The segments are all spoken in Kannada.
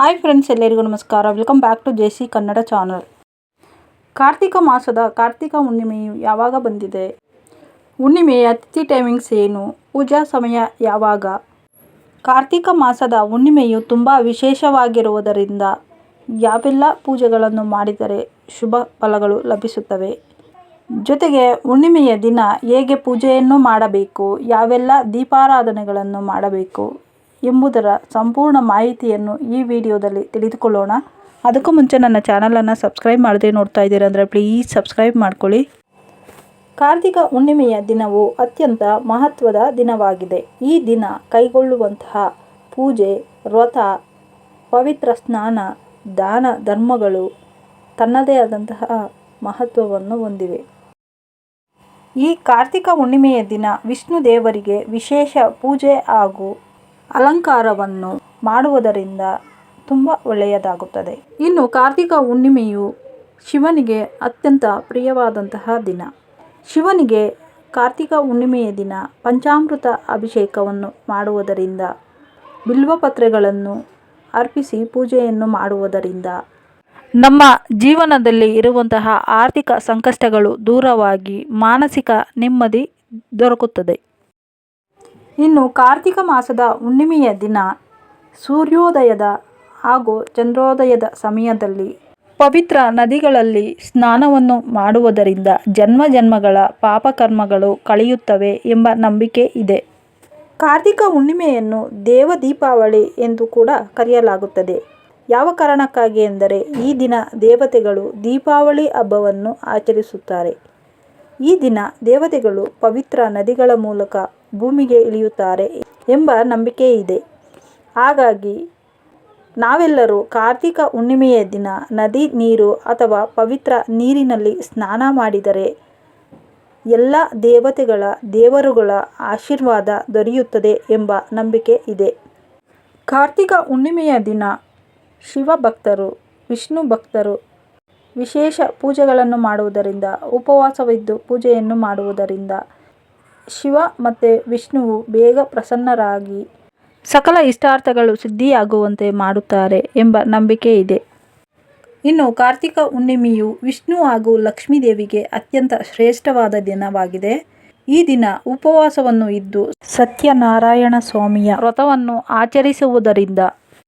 ಹಾಯ್ ಫ್ರೆಂಡ್ಸ್ ಎಲ್ಲರಿಗೂ ನಮಸ್ಕಾರ. Welcome back to J C Kannada channel Kartika ಮಾಸದ ಕಾರ್ತಿಕ ಹುಣ್ಣಿಮೆಯು ಯಾವಾಗ ಬಂದಿದೆ? ಹುಣ್ಣಿಮೆಯ ಅತಿಥಿ ಟೈಮಿಂಗ್ಸ್ ಏನು? ಪೂಜಾ ಸಮಯ ಯಾವಾಗ? ಕಾರ್ತಿಕ ಮಾಸದ ಹುಣ್ಣಿಮೆಯು ತುಂಬ ವಿಶೇಷವಾಗಿರುವುದರಿಂದ ಯಾವೆಲ್ಲ ಪೂಜೆಗಳನ್ನು ಮಾಡಿದರೆ ಶುಭ ಫಲಗಳು ಲಭಿಸುತ್ತವೆ? ಜೊತೆಗೆ ಹುಣ್ಣಿಮೆಯ ದಿನ ಹೇಗೆ ಪೂಜೆಯನ್ನು ಮಾಡಬೇಕು? ಯಾವೆಲ್ಲ ದೀಪಾರಾಧನೆಗಳನ್ನು ಮಾಡಬೇಕು? ಎಂಬುದರ ಸಂಪೂರ್ಣ ಮಾಹಿತಿಯನ್ನು ಈ ವಿಡಿಯೋದಲ್ಲಿ ತಿಳಿದುಕೊಳ್ಳೋಣ. ಅದಕ್ಕೂ ಮುಂಚೆ ನನ್ನ ಚಾನಲನ್ನು ಸಬ್ಸ್ಕ್ರೈಬ್ ಮಾಡದೆ ನೋಡ್ತಾ ಇದ್ದೀರಾ ಅಂದರೆ ಪ್ಲೀಸ್ ಸಬ್ಸ್ಕ್ರೈಬ್ ಮಾಡ್ಕೊಳ್ಳಿ. ಕಾರ್ತಿಕ ಹುಣ್ಣಿಮೆಯ ದಿನವು ಅತ್ಯಂತ ಮಹತ್ವದ ದಿನವಾಗಿದೆ. ಈ ದಿನ ಕೈಗೊಳ್ಳುವಂತಹ ಪೂಜೆ, ವ್ರತ, ಪವಿತ್ರ ಸ್ನಾನ, ದಾನ ಧರ್ಮಗಳು ತನ್ನದೇ ಆದಂತಹ ಮಹತ್ವವನ್ನು ಹೊಂದಿವೆ. ಈ ಕಾರ್ತಿಕ ಹುಣ್ಣಿಮೆಯ ದಿನ ವಿಷ್ಣು ದೇವರಿಗೆ ವಿಶೇಷ ಪೂಜೆ ಹಾಗೂ ಅಲಂಕಾರವನ್ನು ಮಾಡುವುದರಿಂದ ತುಂಬ ಒಳ್ಳೆಯದಾಗುತ್ತದೆ. ಇನ್ನು ಕಾರ್ತಿಕ ಹುಣ್ಣಿಮೆಯು ಶಿವನಿಗೆ ಅತ್ಯಂತ ಪ್ರಿಯವಾದಂತಹ ದಿನ. ಶಿವನಿಗೆ ಕಾರ್ತಿಕ ಹುಣ್ಣಿಮೆಯ ದಿನ ಪಂಚಾಮೃತ ಅಭಿಷೇಕವನ್ನು ಮಾಡುವುದರಿಂದ, ಬಿಲ್ವಪತ್ರೆಗಳನ್ನು ಅರ್ಪಿಸಿ ಪೂಜೆಯನ್ನು ಮಾಡುವುದರಿಂದ ನಮ್ಮ ಜೀವನದಲ್ಲಿ ಇರುವಂತಹ ಆರ್ಥಿಕ ಸಂಕಷ್ಟಗಳು ದೂರವಾಗಿ ಮಾನಸಿಕ ನೆಮ್ಮದಿ ದೊರಕುತ್ತದೆ. ಇನ್ನು ಕಾರ್ತಿಕ ಮಾಸದ ಹುಣ್ಣಿಮೆಯ ದಿನ ಸೂರ್ಯೋದಯದ ಹಾಗೂ ಚಂದ್ರೋದಯದ ಸಮಯದಲ್ಲಿ ಪವಿತ್ರ ನದಿಗಳಲ್ಲಿ ಸ್ನಾನವನ್ನು ಮಾಡುವುದರಿಂದ ಜನ್ಮ ಜನ್ಮಗಳ ಪಾಪಕರ್ಮಗಳು ಕಳೆಯುತ್ತವೆ ಎಂಬ ನಂಬಿಕೆ ಇದೆ. ಕಾರ್ತಿಕ ಹುಣ್ಣಿಮೆಯನ್ನು ದೇವ ದೀಪಾವಳಿ ಎಂದು ಕೂಡ ಕರೆಯಲಾಗುತ್ತದೆ. ಯಾವ ಕಾರಣಕ್ಕಾಗಿ ಎಂದರೆ ಈ ದಿನ ದೇವತೆಗಳು ದೀಪಾವಳಿ ಹಬ್ಬವನ್ನು ಆಚರಿಸುತ್ತಾರೆ. ಈ ದಿನ ದೇವತೆಗಳು ಪವಿತ್ರ ನದಿಗಳ ಮೂಲಕ ಭೂಮಿಗೆ ಇಳಿಯುತ್ತಾರೆ ಎಂಬ ನಂಬಿಕೆ ಇದೆ. ಹಾಗಾಗಿ ನಾವೆಲ್ಲರೂ ಕಾರ್ತಿಕ ಹುಣ್ಣಿಮೆಯ ದಿನ ನದಿ ನೀರು ಅಥವಾ ಪವಿತ್ರ ನೀರಿನಲ್ಲಿ ಸ್ನಾನ ಮಾಡಿದರೆ ಎಲ್ಲ ದೇವತೆಗಳ, ದೇವರುಗಳ ಆಶೀರ್ವಾದ ದೊರೆಯುತ್ತದೆ ಎಂಬ ನಂಬಿಕೆ ಇದೆ. ಕಾರ್ತಿಕ ಹುಣ್ಣಿಮೆಯ ದಿನ ಶಿವ ಭಕ್ತರು ವಿಷ್ಣು ಭಕ್ತರು ವಿಶೇಷ ಪೂಜೆಗಳನ್ನು ಮಾಡುವುದರಿಂದ, ಉಪವಾಸವಿದ್ದು ಪೂಜೆಯನ್ನು ಮಾಡುವುದರಿಂದ ಶಿವ ಮತ್ತು ವಿಷ್ಣುವು ಬೇಗ ಪ್ರಸನ್ನರಾಗಿ ಸಕಲ ಇಷ್ಟಾರ್ಥಗಳು ಸಿದ್ಧಿಯಾಗುವಂತೆ ಮಾಡುತ್ತಾರೆ ಎಂಬ ನಂಬಿಕೆ ಇದೆ. ಇನ್ನು ಕಾರ್ತಿಕ ಹುಣ್ಣಿಮೆಯು ವಿಷ್ಣು ಹಾಗೂ ಲಕ್ಷ್ಮೀದೇವಿಗೆ ಅತ್ಯಂತ ಶ್ರೇಷ್ಠವಾದ ದಿನವಾಗಿದೆ. ಈ ದಿನ ಉಪವಾಸವನ್ನು ಇದ್ದು ಸತ್ಯನಾರಾಯಣ ಸ್ವಾಮಿಯ ವ್ರತವನ್ನು ಆಚರಿಸುವುದರಿಂದ,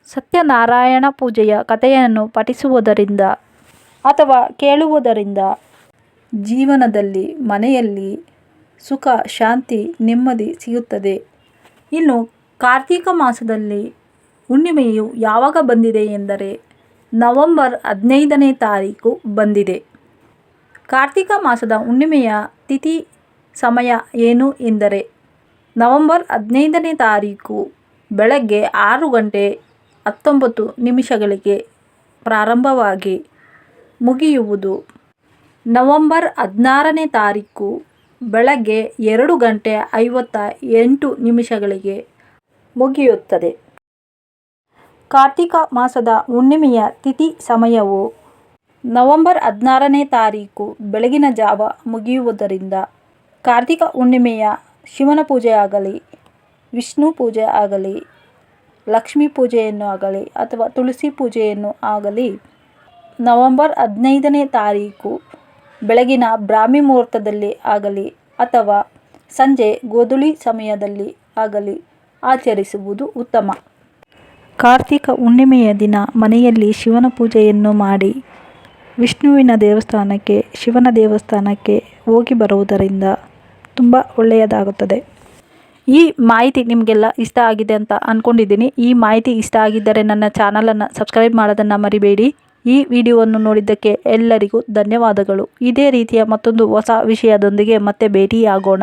ಸತ್ಯನಾರಾಯಣ ಪೂಜೆಯ ಕಥೆಯನ್ನು ಪಠಿಸುವುದರಿಂದ ಅಥವಾ ಕೇಳುವುದರಿಂದ, ಜೀವನದಲ್ಲಿ, ಮನೆಯಲ್ಲಿ ಸುಖ, ಶಾಂತಿ, ನೆಮ್ಮದಿ ಸಿಗುತ್ತದೆ. ಇನ್ನು ಕಾರ್ತಿಕ ಮಾಸದಲ್ಲಿ ಹುಣ್ಣಿಮೆಯು ಯಾವಾಗ ಬಂದಿದೆ ಎಂದರೆ ನವಂಬರ್ ಹದಿನೈದನೇ ತಾರೀಕು ಬಂದಿದೆ. ಕಾರ್ತಿಕ ಮಾಸದ ಹುಣ್ಣಿಮೆಯ ತಿಥಿ ಸಮಯ ಏನು ಎಂದರೆ ನವಂಬರ್ ಹದಿನೈದನೇ ತಾರೀಕು ಬೆಳಗ್ಗೆ ಆರು ಗಂಟೆ ಹತ್ತೊಂಬತ್ತು ನಿಮಿಷಗಳಿಗೆ ಪ್ರಾರಂಭವಾಗಿ ಮುಗಿಯುವುದು. ನವಂಬರ್ ಹದಿನಾರನೇ ತಾರೀಕು ಬೆಳಗ್ಗೆ ಎರಡು ಗಂಟೆ ಐವತ್ತ ಎಂಟು ನಿಮಿಷಗಳಿಗೆ ಮುಗಿಯುತ್ತದೆ. ಕಾರ್ತಿಕ ಮಾಸದ ಹುಣ್ಣಿಮೆಯ ತಿಥಿ ಸಮಯವು ನವೆಂಬರ್ ಹದಿನಾರನೇ ತಾರೀಕು ಬೆಳಗಿನ ಜಾವ ಮುಗಿಯುವುದರಿಂದ ಕಾರ್ತಿಕ ಹುಣ್ಣಿಮೆಯ ಶಿವನ ಪೂಜೆ ಆಗಲಿ, ವಿಷ್ಣು ಪೂಜೆ ಆಗಲಿ, ಲಕ್ಷ್ಮೀ ಪೂಜೆಯನ್ನು ಆಗಲಿ ಅಥವಾ ತುಳಸಿ ಪೂಜೆಯನ್ನು ಆಗಲಿ ನವೆಂಬರ್ ಹದಿನೈದನೇ ತಾರೀಕು ಬೆಳಗಿನ ಬ್ರಾಹ್ಮಿ ಮುಹೂರ್ತದಲ್ಲಿ ಆಗಲಿ ಅಥವಾ ಸಂಜೆ ಗೋಧುಳಿ ಸಮಯದಲ್ಲಿ ಆಗಲಿ ಆಚರಿಸುವುದು ಉತ್ತಮ. ಕಾರ್ತಿಕ ಹುಣ್ಣಿಮೆಯ ದಿನ ಮನೆಯಲ್ಲಿ ಶಿವನ ಪೂಜೆಯನ್ನು ಮಾಡಿ ವಿಷ್ಣುವಿನ ದೇವಸ್ಥಾನಕ್ಕೆ, ಶಿವನ ದೇವಸ್ಥಾನಕ್ಕೆ ಹೋಗಿ ಬರುವುದರಿಂದ ತುಂಬ ಒಳ್ಳೆಯದಾಗುತ್ತದೆ. ಈ ಮಾಹಿತಿ ನಿಮಗೆಲ್ಲ ಇಷ್ಟ ಆಗಿದೆ ಅಂತ ಅಂದ್ಕೊಂಡಿದ್ದೀನಿ ಈ ಮಾಹಿತಿ ಇಷ್ಟ ಆಗಿದ್ದರೆ ನನ್ನ ಚಾನಲನ್ನು ಸಬ್ಸ್ಕ್ರೈಬ್ ಮಾಡೋದನ್ನು ಮರಿಬೇಡಿ. ಈ ವಿಡಿಯೋವನ್ನು ನೋಡಿದ್ದಕ್ಕೆ ಎಲ್ಲರಿಗೂ ಧನ್ಯವಾದಗಳು. ಇದೇ ರೀತಿಯ ಮತ್ತೊಂದು ಹೊಸ ವಿಷಯದೊಂದಿಗೆ ಮತ್ತೆ ಭೇಟಿಯಾಗೋಣ.